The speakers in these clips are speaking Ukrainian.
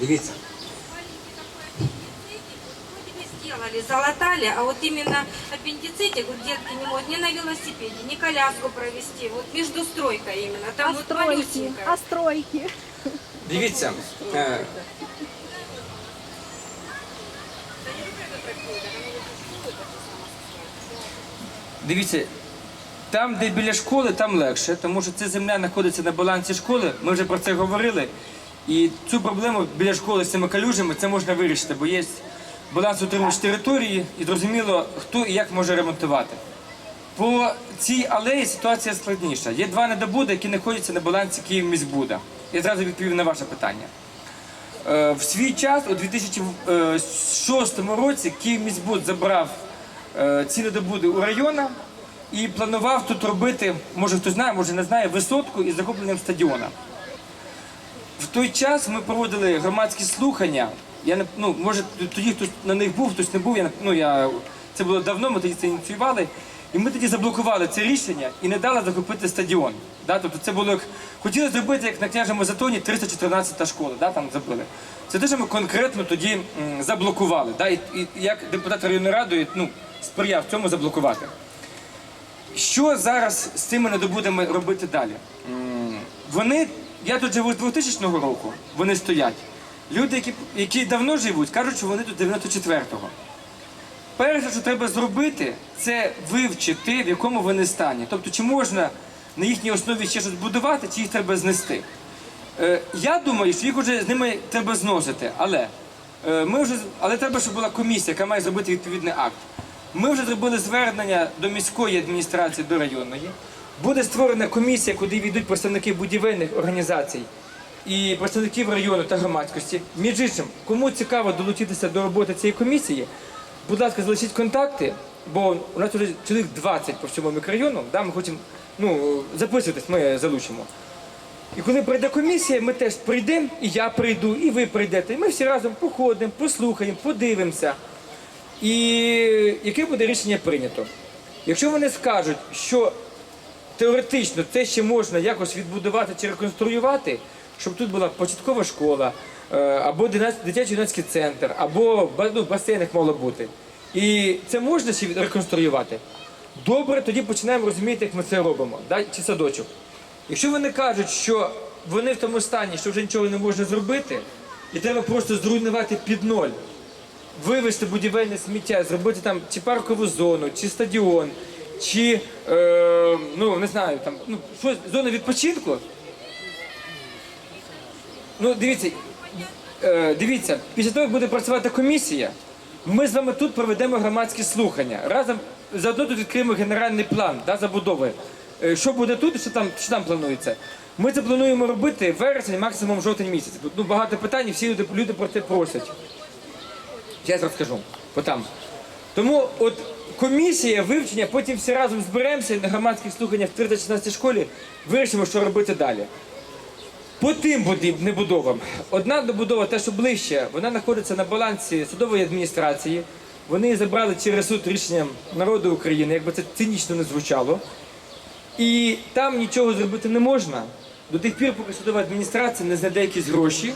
Дивіться. Сделали, залатали, а вот именно аппендицитик, вот детки не могут ни на велосипеде, ни коляску провести, вот между стройкой именно, там А вот стройки, малюсенькая. а стройки. Дивіться. Е, Дивіться, там, де біля школи, там легше, тому що ця земля знаходиться на балансі школи. Ми вже про це говорили. І цю проблему біля школи з цими калюжами це можна вирішити, бо є баланс утримувач території і зрозуміло, хто і як може ремонтувати. По цій алеї ситуація складніша. Є два недобуди, які знаходяться на балансі Київміськбуда. Я зразу відповів на ваше питання. Е, В свій час, у 2006 році, Київміськбуд забрав е, ці недобуди у района і планував тут робити, може хто знає, може не знає, висотку із захопленням стадіона. В той час ми проводили громадські слухання. Я не ну, може тоді хтось на них був, хтось не був. Я ну я це було давно. Ми тоді це ініціювали. І ми тоді заблокували це рішення і не дали захопити стадіон. Да? Тобто це було як хотіли зробити, як на княжому затоні 314 школа, да? там забили. Це те, що ми конкретно тоді м, заблокували. Да? І, і як депутат районної ради ну, сприяв цьому заблокувати. Що зараз з цими недобудами робити далі? Вони, я тут живу з 2000 року, вони стоять. Люди, які, які давно живуть, кажуть, що вони тут 94-го. Перше, що треба зробити, це вивчити, в якому вони стані. Тобто, чи можна на їхній основі ще щось будувати, чи їх треба знести. Е, я думаю, що їх вже з ними треба зносити, але е, ми вже але треба, щоб була комісія, яка має зробити відповідний акт. Ми вже зробили звернення до міської адміністрації, до районної. Буде створена комісія, куди війдуть представники будівельних організацій і представників району та громадськості. Між іншим, кому цікаво долучитися до роботи цієї комісії, будь ласка, залишіть контакти, бо у нас вже чоловік 20 по всьому мікрорайону. Да, ми хочемо ну, записуватись, ми залучимо. І коли прийде комісія, ми теж прийдемо, і я прийду, і ви прийдете. І ми всі разом походимо, послухаємо, подивимося. І яке буде рішення прийнято? Якщо вони скажуть, що теоретично це ще можна якось відбудувати чи реконструювати, щоб тут була початкова школа, е, або дитячий юнацький центр, або ну, басейн як мало бути. І це можна ще реконструювати. Добре, тоді починаємо розуміти, як ми це робимо, да? чи садочок. Якщо вони кажуть, що вони в тому стані, що вже нічого не можна зробити, і треба просто зруйнувати під ноль, вивезти будівельне сміття, зробити там чи паркову зону, чи стадіон, чи е, ну не знаю, там ну щось зона відпочинку. Ну, дивіться, е, дивіться, після того, як буде працювати комісія, ми з вами тут проведемо громадські слухання. Разом заодно тут відкриємо генеральний план да, забудови. Е, Що буде тут що там, що там планується. Ми це плануємо робити вересень, максимум жовтень місяць. Ну, багато питань, всі люди, люди про це просять. Зараз розкажу. Бо там. Тому от комісія вивчення, потім всі разом зберемося на громадських слуханнях в 316 школі вирішимо, що робити далі. По тим небудовам. Одна добудова, те, що ближче, вона знаходиться на балансі судової адміністрації. Вони її забрали через суд рішенням народу України, якби це цинічно не звучало. І там нічого зробити не можна до тих пір, поки судова адміністрація не знайде якісь гроші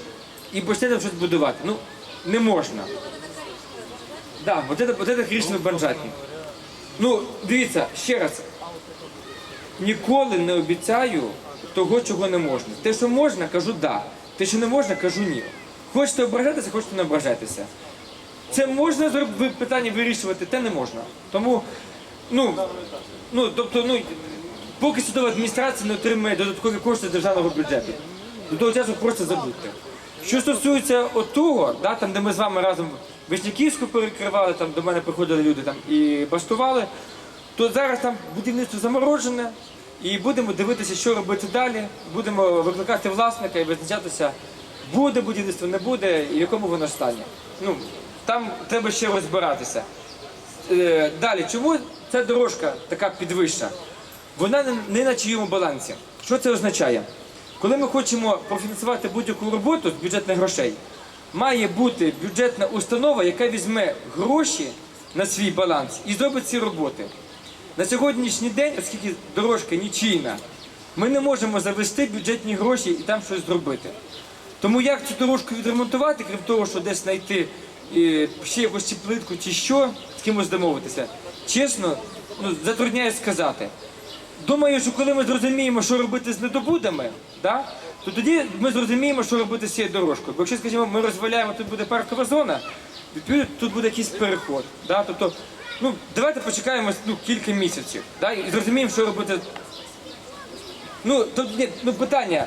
і почне там щось будувати. Ну, не можна. Да, от це, от це Кришна Банджатник. Ну, дивіться, ще раз. Ніколи не обіцяю того, чого не можна. Те, що можна, кажу да. Те, що не можна, кажу ні. Хочете ображатися, хочете не ображатися. Це можна питання вирішувати, те не можна. Тому, ну, ну, тобто, ну, поки судова адміністрація не отримає додаткові кошти з державного бюджету, до того часу просто забудьте. Що стосується отого, да, там, де ми з вами разом Вишняківську перекривали, там до мене приходили люди там і бастували, то зараз там будівництво заморожене, і будемо дивитися, що робити далі. Будемо викликати власника і визначатися, буде будівництво, не буде, і в якому воно стані. Ну, там треба ще розбиратися. Е, далі, чому ця дорожка така підвища? Вона не на чиєму балансі. Що це означає? Коли ми хочемо профінансувати будь-яку роботу з бюджетних грошей, має бути бюджетна установа, яка візьме гроші на свій баланс і зробить ці роботи. На сьогоднішній день, оскільки дорожка нічийна, ми не можемо завести бюджетні гроші і там щось зробити. Тому як цю дорожку відремонтувати, крім того, що десь знайти е, ще якусь плитку чи що, з кимось домовитися, чесно, ну, затрудняє сказати. Думаю, що коли ми зрозуміємо, що робити з недобудами, да, то тоді ми зрозуміємо, що робити з цією дорожкою. Бо якщо, скажімо, ми розваляємо, тут буде паркова зона, відповідно, тут буде якийсь переход. Да? Тобто, ну, давайте почекаємо ну, кілька місяців да, і зрозуміємо, що робити. Ну, тут ні, ну питання.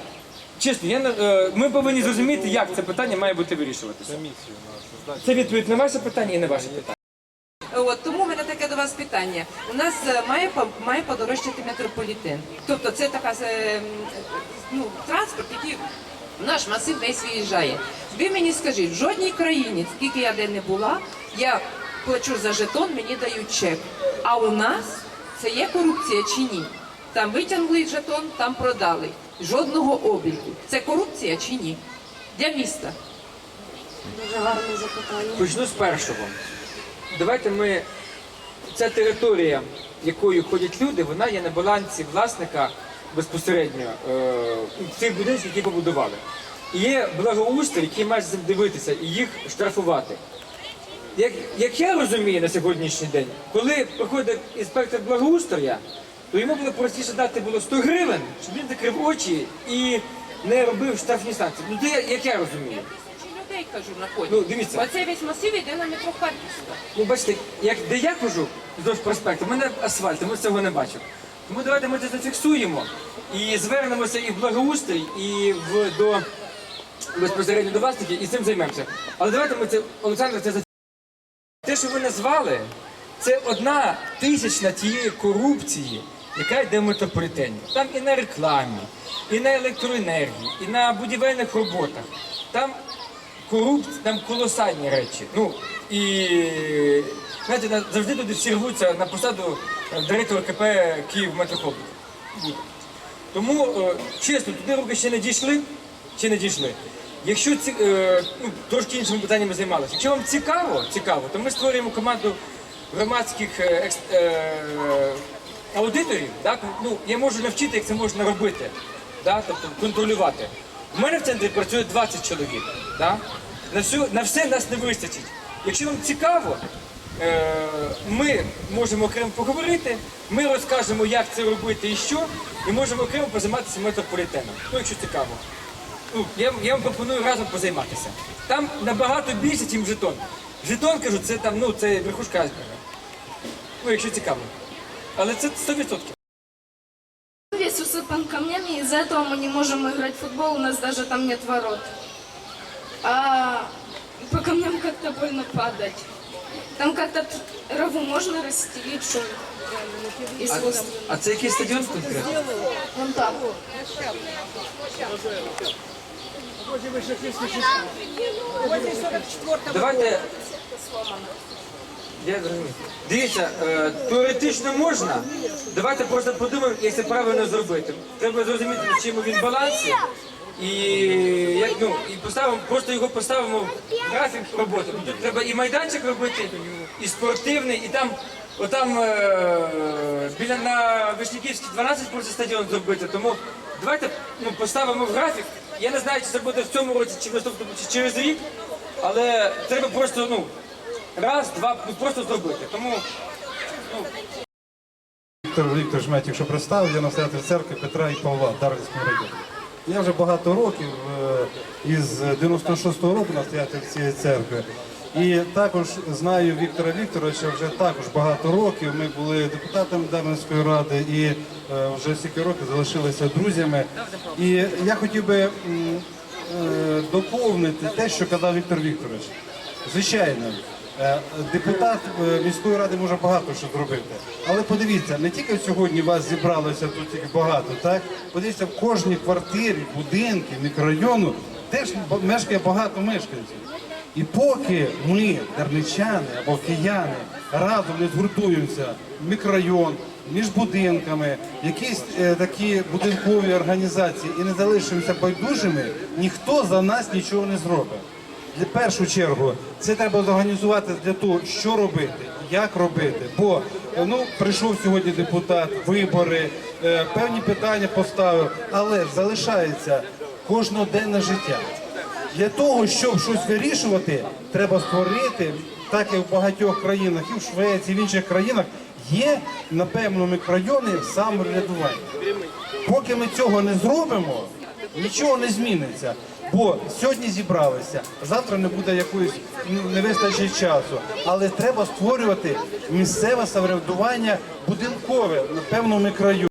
Чесно, я, не- е, ми повинні зрозуміти, як це питання має бути вирішуватися. Це відповідь на ваше питання і на ваше питання. От тому в мене таке до вас питання. У нас е, має має подорожчати метрополітен. Тобто це така е, ну, транспорт, який в наш масив весь виїжджає. Ви мені скажіть, в жодній країні, скільки я де не була, я плачу за жетон, мені дають чек. А у нас це є корупція чи ні? Там витягнули жетон, там продали. Жодного обліку. Це корупція чи ні? Для міста. Почну з першого. Давайте ми. Ця територія, якою ходять люди, вона є на балансі власника безпосередньо е, цих будинків, які побудували. І є благоустрій, який має дивитися і їх штрафувати. Як, як я розумію на сьогоднішній день, коли приходить інспектор благоустрія, то йому було простіше дати було 100 гривень, щоб він закрив очі і не робив штрафні санкції. Ну, це як я розумію. Людей кажу на ході. Ну, дивіться. Оцей весь масив йде на метро Харківська. Ну, бачите, як де я хожу вздовж проспекту, в мене асфальт, ми цього не бачимо. Тому давайте ми це зафіксуємо і звернемося і в благоустрій, і в до безпосередньо до власників, і цим займемося. Але давайте ми це, Олександр, це зафіксуємо. Те, що ви назвали, це одна тисячна тієї корупції, яка йде в метрополітені. Там і на рекламі, і на електроенергії, і на будівельних роботах. Там корупція, там колосальні речі. Ну і знаєте, завжди туди всі рвуться на посаду е, директора КП Київ Метрохоплік. Тому, е, чесно, туди руки ще не дійшли, ще не дійшли. Якщо ці, е, ну, трошки іншими питаннями займалися. Якщо вам цікаво, цікаво, то ми створюємо команду громадських екс, аудиторів. Так? Ну, я можу навчити, як це можна робити, да? тобто контролювати. У мене в центрі працює 20 чоловік. Да? На, всю, на все нас не вистачить. Якщо вам цікаво, Е, ми можемо окремо поговорити, ми розкажемо, як це робити і що, і можемо окремо позайматися метрополітеном. Ну, якщо цікаво. Ну, я, я вам пропоную разом позайматися. Там набагато більше, ніж жетон. Жетон, кажу, це там, ну, це верхушка айсберга. Ну, якщо цікаво. Але це 100% Весь усыпан камнями, из-за этого мы не можем играть в футбол, у нас даже там нет ворот. А по камням как-то больно падать. Там как-то траву можно расстелить, что А, искусственно. а це який стадіон конкретно? Вон там. Давайте. я зрозумів. Дивіться, е, теоретично можна. Давайте просто подумаємо, як це правильно зробити. Треба зрозуміти, на чому він балансі. І як ну і поставимо, просто його поставимо в графік роботи. Бо Тут треба і майданчик робити, і спортивний, і там, отам е, біля на Вишняківській 12 просто стадіон зробити. Тому давайте ну, поставимо в графік. Я не знаю, чи це буде в цьому році, чи в наступному, чи через рік, але треба просто ну раз, два, ну просто зробити. Тому Віктор Віктор Жметів, що представив, я настоятель церкви Петра і Павла Дарницького району. Я вже багато років, е, із 96-го року настоятель цієї церкви. І також знаю Віктора Вікторовича вже також багато років. Ми були депутатами Дарницької ради і е, вже стільки років залишилися друзями. І я хотів би е, доповнити те, що казав Віктор Вікторович. Звичайно, депутат е, міської ради може багато що зробити. Але подивіться, не тільки сьогодні вас зібралося тут тільки багато, так? Подивіться, в кожній квартирі, будинку, мікрорайону теж мешкає багато мешканців. І поки ми, дарничани або кияни, разом не згуртуємося в мікрорайон, між будинками, якісь е, такі будинкові організації і не залишимося байдужими, ніхто за нас нічого не зробить. Для першу чергу це треба зорганізувати для того, що робити, як робити. Бо е, ну прийшов сьогодні депутат, вибори, е, певні питання поставив, але залишається кожноденне життя. Для того, щоб щось вирішувати, треба створити, так як в багатьох країнах, і в Швеції, в інших країнах, є на певному мікрорайоні самоврядування. Поки ми цього не зробимо, нічого не зміниться. Бо сьогодні зібралися, завтра не буде якоїсь ну, не вистачить часу. Але треба створювати місцеве самоврядування будинкове на певному мікрорайоні.